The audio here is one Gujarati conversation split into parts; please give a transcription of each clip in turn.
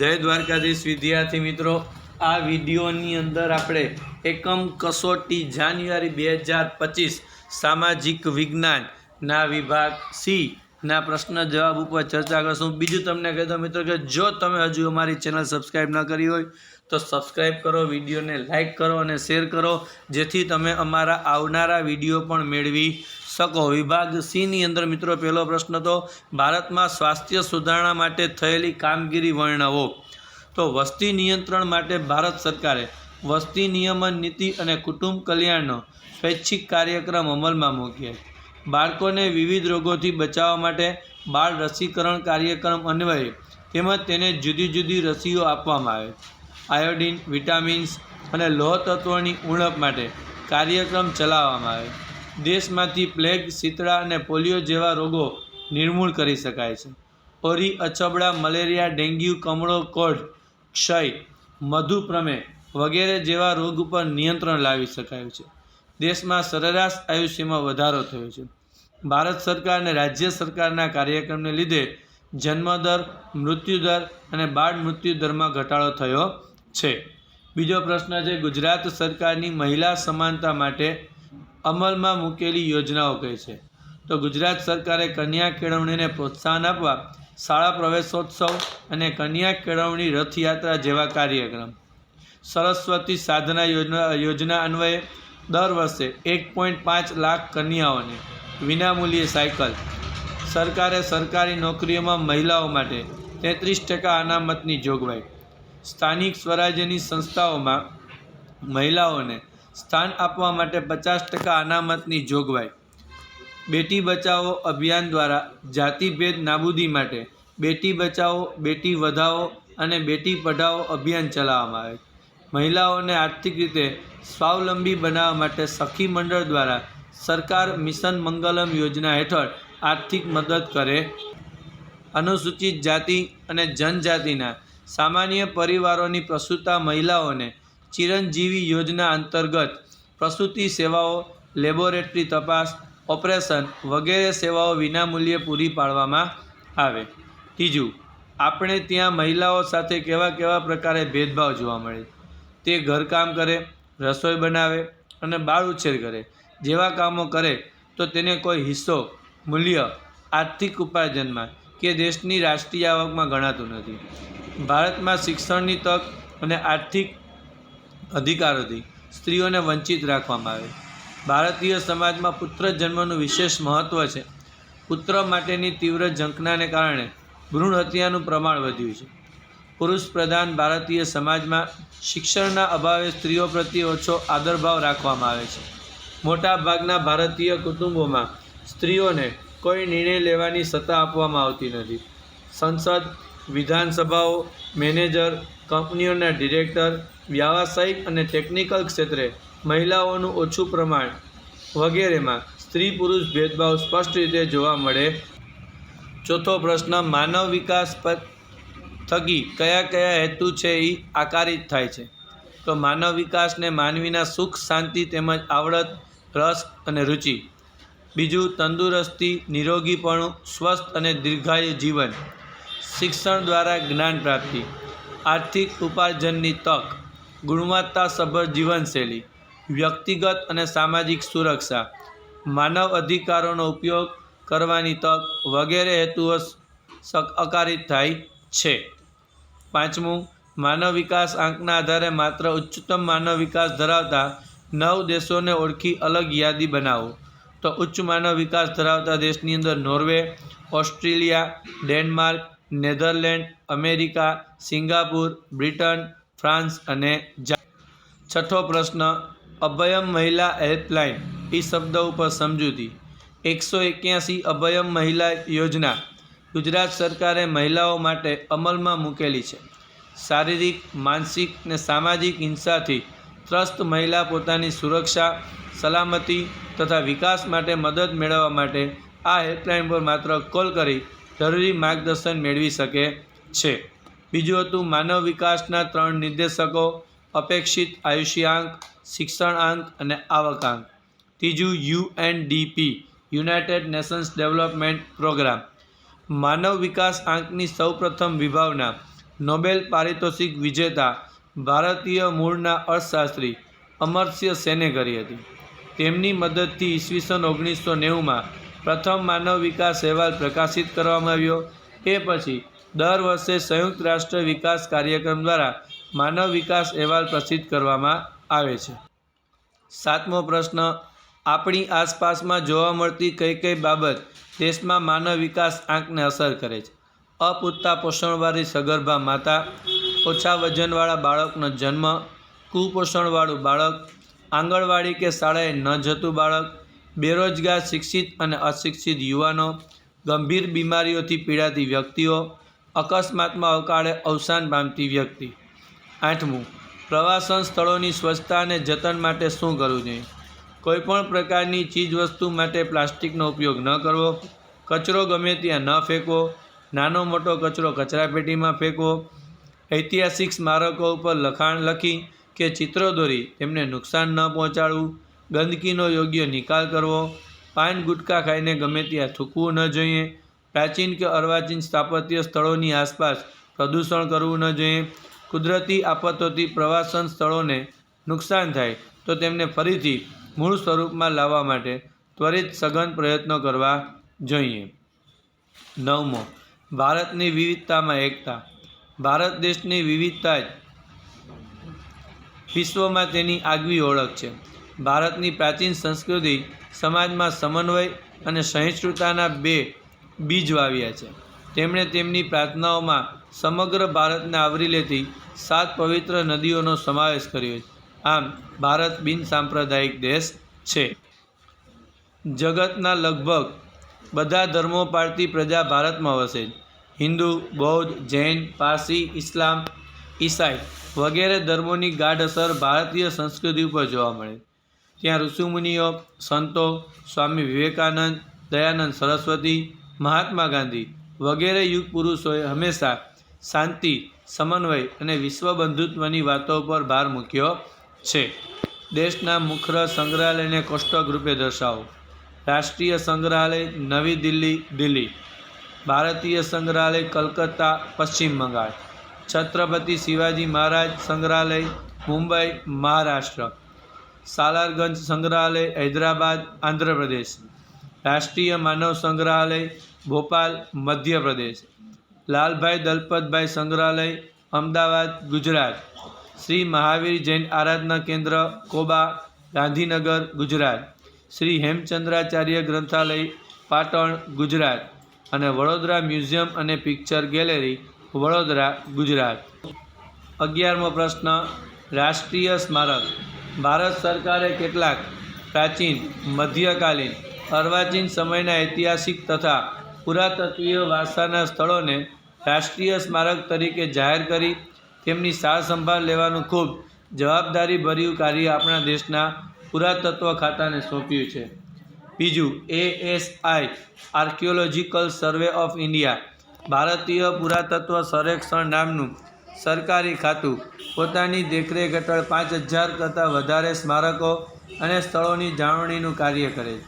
જય દ્વારકાધીશ વિદ્યાર્થી મિત્રો. આ વિડીયોની અંદર આપણે એકમ કસોટી જાન્યુઆરી બે હજાર પચીસ સામાજિક વિજ્ઞાનના વિભાગ સી ના પ્રશ્ન જવાબ ઉપર ચર્ચા કરશું. બીજું તમને કહી મિત્રો કે જો તમે હજુ અમારી ચેનલ સબસ્ક્રાઈબ ન કરી હોય, તો સબસ્ક્રાઈબ કરો, વિડીયોને લાઇક કરો અને શેર કરો, જેથી તમે અમારા આવનારા વીડિયો પણ મેળવી શકો. વિભાગ સીની અંદર મિત્રો પહેલો પ્રશ્ન તો ભારતમાં સ્વાસ્થ્ય સુધારણા માટે થયેલી કામગીરી વર્ણવો. તો વસ્તી નિયંત્રણ માટે ભારત સરકારે વસ્તી નિયમન નીતિ અને કુટુંબ કલ્યાણનો સ્વૈચ્છિક કાર્યક્રમ અમલમાં મૂક્યા. બાળકોને વિવિધ રોગોથી બચાવવા માટે બાળ રસીકરણ કાર્યક્રમ અન્વયે તેમજ તેને જુદી જુદી રસીઓ આપવામાં આવે. આયોડિન, વિટામિન્સ અને લોહ તત્વોની ઉણપ માટે કાર્યક્રમ ચલાવવામાં આવે. દેશમાંથી પ્લેગ, શીતળા અને પોલિયો જેવા રોગો નિર્મૂળ કરી શકાય છે. ઓરી અછબડા મલેરિયા, ડેન્ગ્યુ, કમળો, કોઢ, ક્ષય, મધુપ્રમે વગેરે જેવા રોગ ઉપર નિયંત્રણ લાવી શકાયું છે. દેશમાં સરેરાશ આયુષ્યમાં વધારો થયો છે. ભારત સરકાર અને રાજ્ય સરકારના કાર્યક્રમને લીધે જન્મદર, મૃત્યુદર અને બાળ મૃત્યુદરમાં ઘટાડો થયો છે. બીજો પ્રશ્ન છે, ગુજરાત સરકારની મહિલા સમાનતા માટે અમલમાં મૂકેલી યોજનાઓ કહે છે. તો ગુજરાત સરકારે કન્યા કેળવણીને પ્રોત્સાહન આપવા શાળા પ્રવેશોત્સવ અને કન્યા કેળવણી રથયાત્રા જેવા કાર્યક્રમ. સરસ્વતી સાધના યોજના યોજના અન્વયે દર વર્ષે એક પોઈન્ટ પાંચ લાખ કન્યાઓને વિનામૂલ્યે સાયકલ. સરકારે સરકારી નોકરીઓમાં મહિલાઓ માટે તેત્રીસ ટકા અનામતની જોગવાઈ. સ્થાનિક સ્વરાજ્યની સંસ્થાઓમાં મહિલાઓને સ્થાન આપવા માટે પચાસ ટકા અનામતની જોગવાઈ. બેટી બચાવો અભિયાન દ્વારા જાતિભેદ નાબૂદી માટે બેટી બચાવો, બેટી વધાવો અને બેટી પઢાઓ અભિયાન ચલાવવામાં આવે મહિલાઓને આર્થિક રીતે સ્વાવલંબી બનાવવા માટે સખી મંડળ દ્વારા સરકાર મિશન મંગલમ યોજના હેઠળ આર્થિક મદદ કરે. અનુસૂચિત જાતિ અને જનજાતિના સામાન્ય પરિવારોની પ્રસૂતા મહિલાઓને ચિરંજીવી યોજના અંતર્ગત પ્રસૂતિ સેવાઓ, લેબોરેટરી તપાસ, ઓપરેશન વગેરે સેવાઓ વિનામૂલ્યે પૂરી પાડવામાં આવે. ત્રીજું, આપણે ત્યાં મહિલાઓ સાથે કેવા કેવા પ્રકારે ભેદભાવ જોવા મળે? તે ઘરકામ કરે, રસોઈ બનાવે અને બાળ ઉછેર કરે. જેવા કામો કરે તો તેને કોઈ હિસ્સો, મૂલ્ય, આર્થિક ઉપાર્જનમાં કે દેશની રાષ્ટ્રીય આવકમાં ગણાતું નથી. ભારતમાં શિક્ષણની તક અને આર્થિક અધિકારોથી સ્ત્રીઓને વંચિત રાખવામાં આવે. ભારતીય સમાજમાં પુત્ર જન્મનું વિશેષ મહત્ત્વ છે. પુત્ર માટેની તીવ્ર ઝંખનાને કારણે ભ્રૂણ હત્યાનું પ્રમાણ વધ્યું છે. પુરુષ પ્રધાન ભારતીય સમાજમાં શિક્ષણના અભાવે સ્ત્રીઓ પ્રત્યે ઓછો આદરભાવ રાખવામાં આવે છે. મોટા ભાગના ભારતીય કુટુંબોમાં સ્ત્રીઓને કોઈ નિર્ણય લેવાની સત્તા આપવામાં આવતી નથી. સંસદ, વિધાનસભાઓ, મેનેજર કંપનીઓના ડિરેક્ટર, વ્યાવસાયિક અને ટેકનિકલ ક્ષેત્રે મહિલાઓનું ઓછું પ્રમાણ વગેરેમાં સ્ત્રી પુરુષ ભેદભાવ સ્પષ્ટ રીતે જોવા મળે. ચોથો પ્રશ્ન, માનવ વિકાસ પર થકી કયા કયા હેતુ છે એ આકારિત થાય છે? તો માનવ વિકાસને માનવીના સુખ, શાંતિ તેમજ આવડત, રસ અને રુચિ. બીજું, તંદુરસ્તી, નિરોગીપણું, સ્વસ્થ અને દીર્ઘાયુ જીવન. શિક્ષણ દ્વારા જ્ઞાન પ્રાપ્તિ. આર્થિક ઉપાર્જનની તક ગુણવત્તાસભર જીવનશૈલી, વ્યક્તિગત અને સામાજિક સુરક્ષા, માનવ અધિકારોનો ઉપયોગ કરવાની તક વગેરે હેતુઓ સક અકારિત થાય છે. પાંચમું, માનવ વિકાસ આંકના આધારે માત્ર ઉચ્ચતમ માનવ વિકાસ ધરાવતા નવ દેશોને ઓળખી અલગ યાદી બનાવો. તો ઉચ્ચ માનવ વિકાસ ધરાવતા દેશની અંદર Norway, Australia, Denmark Netherland, America, Singapore, Britain, France અને છઠ્ઠો પ્રશ્ન, અભયમ મહિલા હેલ્પલાઇન એ શબ્દ ઉપર સમજૂતી. એકસો એક્યાસી અભયમ મહિલા યોજના, ગુજરાત સરકારે મહિલાઓ માટે અમલમાં મૂકેલી છે. શારીરિક, માનસિક અને સામાજિક હિંસાથી ત્રસ્ત મહિલા પોતાની સુરક્ષા, સલામતી તથા વિકાસ માટે મદદ મેળવવા માટે આ હેલ્પલાઇન પર માત્ર કોલ કરી જરૂરી માર્ગદર્શન મેળવી શકે છે. બીજું હતું માનવ વિકાસના ત્રણ નિર્દેશકો, અપેક્ષિત આયુષ્યાંક શિક્ષણ આંક અને આવકાંક. ત્રીજું UNDP, United Nations Development Programme. માનવ વિકાસ આંકની સૌપ્રથમ વિભાવના નોબેલ પારિતોષિક વિજેતા ભારતીય મૂળના અર્થશાસ્ત્રી અમર્ત્ય સેને કરી હતી. તેમની મદદથી ઈસવીસન ઓગણીસો નેવુંમાં પ્રથમ માનવ વિકાસ અહેવાલ પ્રકાશિત કરવામાં આવ્યો. એ પછી દર વર્ષે સંયુક્ત રાષ્ટ્ર વિકાસ કાર્યક્રમ દ્વારા માનવ વિકાસ અહેવાલ પ્રસિદ્ધ કરવામાં આવે છે. સાતમો પ્રશ્ન, આપણી આસપાસમાં જોવા મળતી કઈ કઈ બાબત દેશમાં માનવ વિકાસ આંકને અસર કરે છે? અપૂરતા પોષણવાળી સગર્ભા માતા, ઓછા વજનવાળા બાળકનો જન્મ, કુપોષણવાળું બાળક, આંગણવાડી કે શાળાએ ન જતું બાળક બેરોજગાર, શિક્ષિત અને અશિક્ષિત યુવાનો, ગંભીર બીમારીઓથી પીડાતી વ્યક્તિઓ, અકસ્માતમાં અકાળે અવસાન પામતી વ્યક્તિ. આઠમું, પ્રવાસન સ્થળોની સ્વચ્છતા અને જતન માટે શું કરવું જોઈએ? કોઈપણ પ્રકારની ચીજવસ્તુ માટે પ્લાસ્ટિકનો ઉપયોગ ન કરવો. કચરો ગમે ત્યાં ન ફેંકવો. નાનો મોટો કચરો કચરાપેટીમાં ફેંકવો. ઐતિહાસિક સ્મારકો ઉપર લખાણ લખી કે ચિત્રો દોરી તેમને નુકસાન ન પહોંચાડવું. ગંદકીનો યોગ્ય નિકાલ કરવો, પાન ગુટકા ખાઈને ગમે ત્યાં થૂકવું ન જોઈએ, પ્રાચીન કે અર્વાચીન સ્થાપત્ય સ્થળોની આસપાસ પ્રદૂષણ કરવું ન જોઈએ, કુદરતી આફતોથી પ્રવાસન સ્થળોને નુકસાન થાય, તો તેમને ફરીથી મૂળ સ્વરૂપમાં લાવવા માટે ત્વરિત સઘન પ્રયત્નો કરવા જોઈએ. નવમો, ભારતની વિવિધતામાં એકતા. ભારત દેશની વિવિધતા જ વિશ્વમાં તેની આગવી ઓળખ છે. ભારતની પ્રાચીન સંસ્કૃતિ સમાજમાં સમન્વય અને સહિષ્ણુતાના બે બીજ વાવ્યા છે. તેમણે તેમની પ્રાર્થનાઓમાં સમગ્ર ભારતને આવરી લેતી સાત પવિત્ર નદીઓનો સમાવેશ કર્યો છે. આમ, ભારત બિન સાંપ્રદાયિક દેશ છે. જગતના લગભગ બધા ધર્મો પાળતી પ્રજા ભારતમાં વસે હિન્દુ, બૌદ્ધ, જૈન, પારસી, ઇસ્લામ, ઈસાઈ વગેરે ધર્મોની ગાઢ અસર ભારતીય સંસ્કૃતિ ઉપર જોવા મળે ત્યાં ઋષિમુનિઓ, સંતો, સ્વામી વિવેકાનંદ, દયાનંદ સરસ્વતી, મહાત્મા ગાંધી વગેરે યુગ પુરુષોએ હંમેશા શાંતિ, સમન્વય અને વિશ્વ બંધુત્વની વાતો પર ભાર મૂક્યો છે. દેશના મુખ્ય સંગ્રહાલયને કોષ્ટક રૂપે દર્શાવો. રાષ્ટ્રીય સંગ્રહાલય નવી દિલ્હી દિલ્હી. ભારતીય સંગ્રહાલય કલકત્તા, પશ્ચિમ બંગાળ. છત્રપતિ શિવાજી મહારાજ સંગ્રહાલય, મુંબઈ, મહારાષ્ટ્ર. સાલારગંજ સંગ્રહાલય, હૈદરાબાદ, આંધ્રપ્રદેશ. રાષ્ટ્રીય માનવ સંગ્રહાલય, ભોપાલ, મધ્યપ્રદેશ. લાલભાઈ દલપતભાઈ સંગ્રહાલય, અમદાવાદ, ગુજરાત. શ્રી મહાવીર જૈન આરાધના કેન્દ્ર, કોબા, ગાંધીનગર, ગુજરાત. શ્રી હેમચંદ્રાચાર્ય ગ્રંથાલય, પાટણ, ગુજરાત. અને વડોદરા મ્યુઝિયમ અને પિક્ચર ગેલેરી, વડોદરા, ગુજરાત. અગિયારમો પ્રશ્ન, રાષ્ટ્રીય સ્મારક. ભારત સરકારે કેટલાક પ્રાચીન, મધ્યકાલીન, અર્વાચીન સમયના ઐતિહાસિક તથા પુરાતત્વીય વારસાના સ્થળોને રાષ્ટ્રીય સ્મારક તરીકે જાહેર કરી, તેમની સાર સંભાળ લેવાનું ખૂબ જવાબદારીભર્યું કાર્ય આપણા દેશના પુરાતત્વ ખાતાને સોંપ્યું છે. બીજું ASI archaeological survey of India ભારતીય પુરાતત્વ સર્વેક્ષણ નામનું સરકારી ખાતું. પોતાની દેખરેખ હેઠળ પાંચ હજાર કરતાં વધારે સ્મારકો અને સ્થળોની જાળવણીનું કાર્ય કરે છે.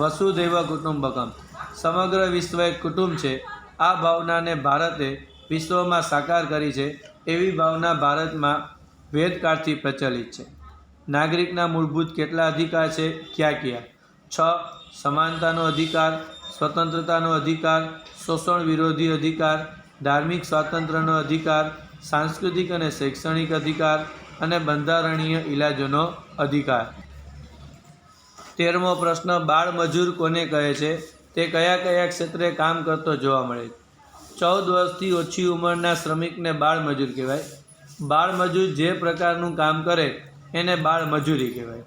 વસુધૈવ કુટુંબકમ. સમગ્ર વિશ્વ એક કુટુંબ છે. આ ભાવનાને ભારતે વિશ્વમાં સાકાર કરી છે એવી ભાવના ભારતમાં વેદકાળથી પ્રચલિત છે. નાગરિકના મૂળભૂત કેટલા અધિકાર છે? ક્યાં ક્યાં? છ, સમાનતાનો અધિકાર, સ્વતંત્રતાનો અધિકાર, શોષણ વિરોધી અધિકાર, ધાર્મિક સ્વાતંત્ર્યનો અધિકાર સાંસ્કૃતિક અને શૈક્ષણિક અધિકાર અને બંધારણીય ઇલાજોનો અધિકાર. તેરમો પ્રશ્ન, બાળ મજૂર કોને કહે છે? તે કયા કયા ક્ષેત્રે કામ કરતો જોવા મળે ચૌદ વર્ષથી ઓછી ઉંમરના શ્રમિકને બાળ મજૂર કહેવાય. બાળ મજૂર જે પ્રકારનું કામ કરે, એને બાળ મજૂરી કહેવાય.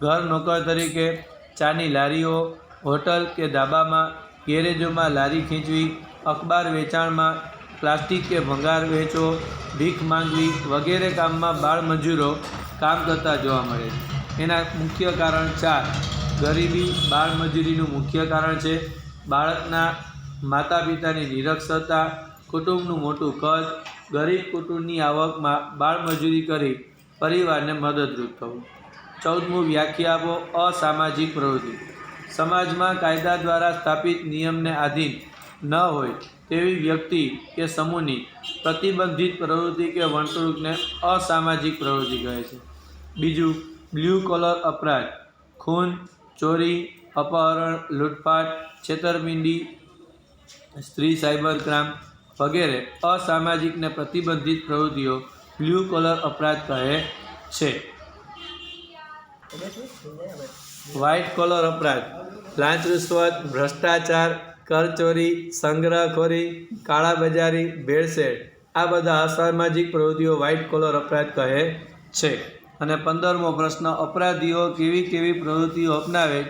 ઘર નોકર તરીકે ચાની લારીઓ, હોટલ કે ધાબામાં, ગેરેજોમાં લારી ખીંચવી, અખબાર વેચાણમાં પ્લાસ્ટિક કે ભંગાર વેચો, ભીખ માંગવી વગેરે કામમાં બાળમજૂરો કામ કરતા જોવા મળે છે. એના મુખ્ય કારણ ચાર. ગરીબી બાળમજૂરીનું મુખ્ય કારણ છે. બાળકના માતા પિતાની નિરક્ષરતા, કુટુંબનું મોટું કદ, ગરીબ કુટુંબની આવકમાં બાળમજૂરી કરી પરિવારને મદદરૂપ થવું. ચૌદમું વ્યાખ્યા આપો અસામાજિક પ્રવૃત્તિ. સમાજમાં કાયદા દ્વારા સ્થાપિત નિયમને આધીન ન હોય તેવી વ્યક્તિ કે સમૂહની પ્રતિબંધિત પ્રવૃત્તિ કે વર્તણૂકને અસામાજિક પ્રવૃત્તિ કહે છે. બીજું બ્લુ કોલર અપરાધ. ખૂન ચોરી અપહરણ લૂંટફાટ છેતરપિંડી સ્ત્રી સાયબર ક્રાઇમ વગેરે અસામાજિક ને પ્રતિબંધિત પ્રવૃત્તિઓ બ્લુ કોલર અપરાધ કહે છે. વ્હાઇટ કોલર અપરાધ. લાંચ રૂશ્વત ભ્રષ્ટાચાર કરચોરી, સંગ્રહખોરી, કાળાબજારી, ભેળસેળ આ બધા અસામાજિક પ્રવૃત્તિઓ વ્હાઇટ કોલર અપરાધ કહે છે. અને પંદરમો પ્રશ્ન, અપરાધીઓ કેવી કેવી પ્રવૃત્તિઓ અપનાવે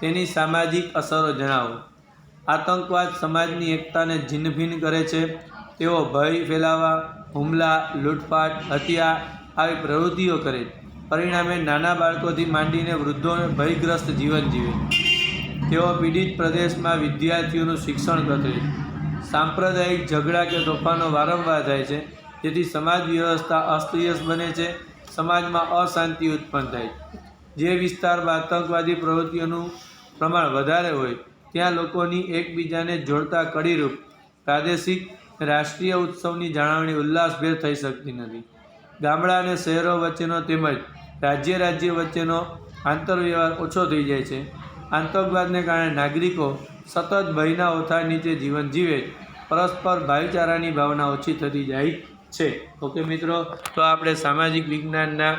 તેની સામાજિક અસરો જણાવો. આતંકવાદ સમાજની એકતાને છિન્નભિન્ન કરે છે. તેઓ ભય ફેલાવા હુમલા લૂંટફાટ હત્યા આવી પ્રવૃત્તિઓ કરે. પરિણામે નાના બાળકોથી માંડીને વૃદ્ધોને ભયગ્રસ્ત જીવન જીવે. તેઓ પીડિત પ્રદેશમાં વિદ્યાર્થીઓનું શિક્ષણ કરે સાંપ્રદાયિક ઝઘડા કે તોફાનો વારંવાર થાય છે. જેથી સમાજ વ્યવસ્થા અસ્તવ્યસ્ત બને છે. સમાજમાં અશાંતિ ઉત્પન્ન થાય જે વિસ્તારમાં આતંકવાદી પ્રવૃત્તિઓનું પ્રમાણ વધારે હોય, ત્યાં લોકોની એકબીજાને જોડતા કડીરૂપ, પ્રાદેશિક રાષ્ટ્રીય ઉત્સવની જાળવણી ઉલ્લાસભેર થઈ શકતી નથી. ગામડા અને શહેરો વચ્ચેનો તેમજ રાજ્ય રાજ્ય વચ્ચેનો આંતરવ્યવહાર ઓછો થઈ જાય છે. આતંકવાદને કારણે નાગરિકો સતત ભયના ઓથાર નીચે જીવન જીવે પરસ્પર ભાઈચારાની ભાવના ઓછી થતી જાય છે. ઓકે મિત્રો, તો આપણે સામાજિક વિજ્ઞાનના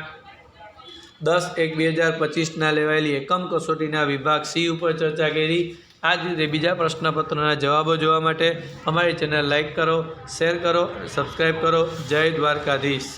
દસ એક બે હજાર પચીસના લેવાયેલી એકમ કસોટીના વિભાગ સી ઉપર ચર્ચા કરી. આ જ રીતે બીજા પ્રશ્નપત્રના જવાબો જોવા માટે અમારી ચેનલ લાઇક કરો, શેર કરો સબસ્ક્રાઈબ કરો. જય દ્વારકાધીશ.